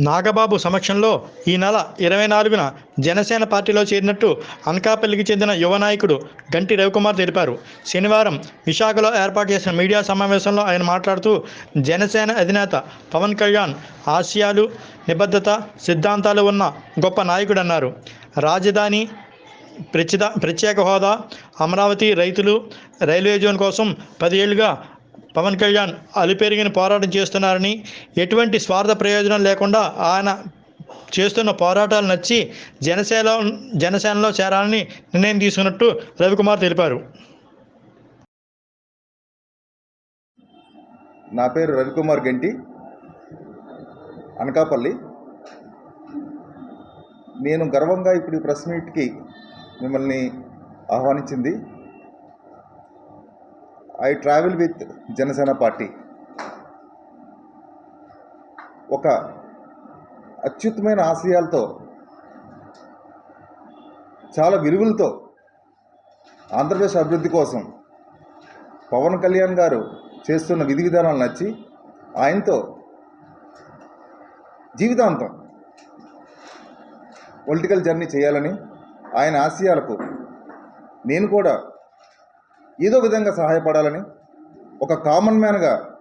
నాగబాబు సమక్షంలో ఈ నెల ఇరవై నాలుగున జనసేన పార్టీలో చేరినట్టు అనకాపల్లికి చెందిన యువ నాయకుడు గంటి రవికుమార్ తెలిపారు. శనివారం విశాఖలో ఏర్పాటు చేసిన మీడియా సమావేశంలో ఆయన మాట్లాడుతూ జనసేన అధినేత పవన్ కళ్యాణ్ ఆశయాలు నిబద్ధత సిద్ధాంతాలు ఉన్న గొప్ప నాయకుడు అన్నారు రాజధాని ప్రత్యేక ప్రత్యేక హోదా అమరావతి రైతులు రైల్వే జోన్ కోసం పది ఏళ్ళుగా పవన్ కళ్యాణ్ అలిపెరిగిన పోరాటం చేస్తున్నారని ఎటువంటి స్వార్థ ప్రయోజనం లేకుండా ఆయన చేస్తున్న పోరాటాలు నచ్చి జనసేన జనసేనలో చేరాలని నిర్ణయం తీసుకున్నట్టు రవికుమార్ తెలిపారు. నా పేరు రవికుమార్ గంటి అనకాపల్లి. నేను గర్వంగా ఇప్పుడు ఈ ప్రెస్ మీట్కి మిమ్మల్ని ఆహ్వానించింది. I travel with Janasena party. ఒక అత్యుత్తమైన ఆశయాలతో చాలా విలువలతో ఆంధ్రప్రదేశ్ అభివృద్ధి కోసం పవన్ కళ్యాణ్ గారు చేస్తున్న విధి విధానాలు నచ్చి ఆయనతో జీవితాంతం పొలిటికల్ జర్నీ చేయాలని ఆయన ఆశయాలకు నేను కూడా ఏదో విధంగా సహాయపడాలని ఒక కామన్ మ్యాన్గా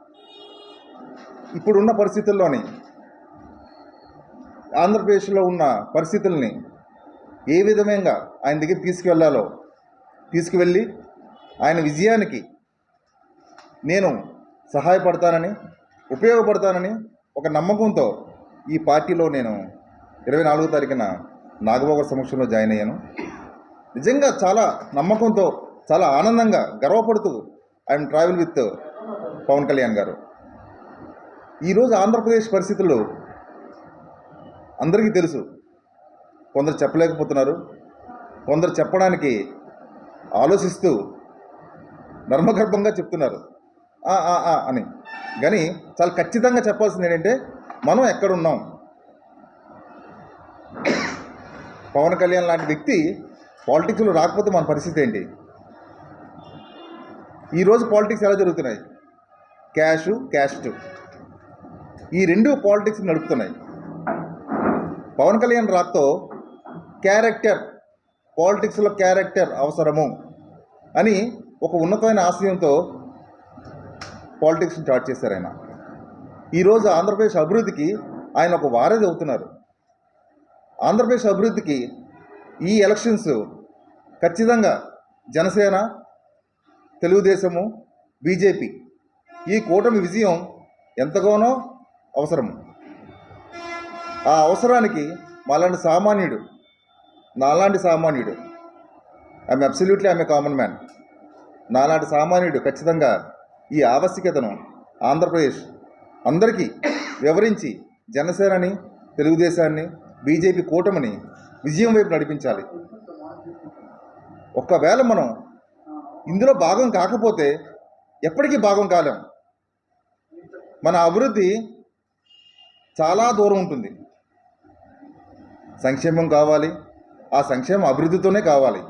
ఇప్పుడున్న పరిస్థితుల్లోని ఆంధ్రప్రదేశ్లో ఉన్న పరిస్థితుల్ని ఏ విధంగా ఆయన దగ్గర తీసుకువెళ్ళాలో తీసుకువెళ్ళి ఆయన విజయానికి నేను సహాయపడతానని ఉపయోగపడతానని ఒక నమ్మకంతో ఈ పార్టీలో నేను ఇరవై నాలుగో తారీఖున నాగబాబు సమక్షంలో జాయిన్ అయ్యాను. నిజంగా చాలా నమ్మకంతో చాలా ఆనందంగా గర్వపడుతూ I'm travel with Pawan Kalyan garu. ఈరోజు ఆంధ్రప్రదేశ్ పరిస్థితుల్లో అందరికీ తెలుసు. కొందరు చెప్పలేకపోతున్నారు. కొందరు చెప్పడానికి ఆలోచిస్తూ నర్మగర్భంగా చెప్తున్నారు. అని. కానీ చాలా ఖచ్చితంగా చెప్పాల్సింది ఏంటంటే మనం ఎక్కడున్నాం? పవన్ కళ్యాణ్ లాంటి వ్యక్తి పాలిటిక్స్లో రాకపోతే మన పరిస్థితి ఏంటి? ఈరోజు పాలిటిక్స్ ఎలా జరుగుతున్నాయి? క్యాష్ క్యాస్ట్ ఈ రెండు పాలిటిక్స్ నడుపుతున్నాయి. పవన్ కళ్యాణ్ రాత్తో క్యారెక్టర్ పాలిటిక్స్లో క్యారెక్టర్ అవసరము అని ఒక ఉన్నతమైన ఆశయంతో పాలిటిక్స్ని స్టార్ట్ చేశారు ఆయన. ఈరోజు ఆంధ్రప్రదేశ్ అభివృద్ధికి ఆయన ఒక వారధి అవుతున్నారు. ఆంధ్రప్రదేశ్ అభివృద్ధికి ఈ ఎలక్షన్స్ ఖచ్చితంగా జనసేన తెలుగుదేశము బీజేపీ. ఈ కూటమి విజయం ఎంతగానో అవసరము ఆ అవసరానికి మాలాంటి సామాన్యుడు నాలాంటి సామాన్యుడు I'm absolutely I'm a common man. నాలాంటి సామాన్యుడు ఖచ్చితంగా ఈ ఆవశ్యకతను ఆంధ్రప్రదేశ్ అందరికీ వివరించి జనసేనని తెలుగుదేశాన్ని బీజేపీ కూటమిని విజయం వైపు నడిపించాలి. ఒకవేళ మనం ఇందులో భాగం కాకపోతే ఎప్పటికీ భాగం కాలేం. మన అభివృద్ధి చాలా దూరం ఉంటుంది. సంక్షేమం కావాలి. ఆ సంక్షేమం అభివృద్ధితోనే కావాలి.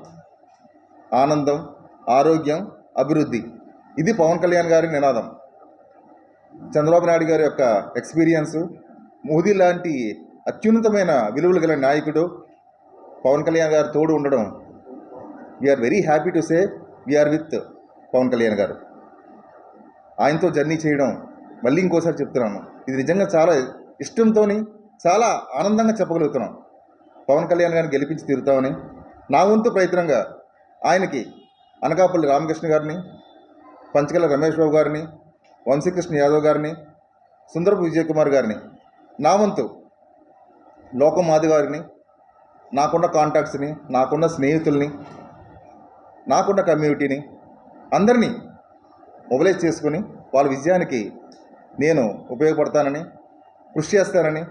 ఆనందం ఆరోగ్యం అభివృద్ధి. ఇది పవన్ కళ్యాణ్ గారి నినాదం. చంద్రబాబు నాయుడు గారి యొక్క ఎక్స్పీరియన్సు మోదీ లాంటి అత్యున్నతమైన విలువలు గల నాయకుడు పవన్ కళ్యాణ్ గారు తోడు ఉండడం we're very happy to say we're with Pawan Kalyan garu. ఆయనతో జర్నీ చేయడం మళ్ళీ ఇంకోసారి చెప్తున్నాను. ఇది నిజంగా చాలా ఇష్టంతో చాలా ఆనందంగా చెప్పగలుగుతున్నాం. పవన్ కళ్యాణ్ గారిని గెలిపించి తీరుతామని నా వంతు ప్రయత్నంగా ఆయనకి అనకాపల్లి రామకృష్ణ గారిని పంచకల రమేష్ బాబు గారిని వంశీకృష్ణ యాదవ్ గారిని సుందరపు విజయ్ కుమార్ గారిని నా వంతు లోకమాది గారిని నాకున్న కాంటాక్ట్స్ని నాకున్న స్నేహితుల్ని నాకున్న కమ్యూనిటీని అందరినీ మొబిలైజ్ చేసుకొని వాళ్ళ విజయానికి నేను ఉపయోగపడతానని కృషి చేస్తానని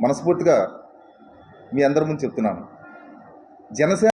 మనస్ఫూర్తిగా మీ అందరి ముందు చెప్తున్నాను. జనసేన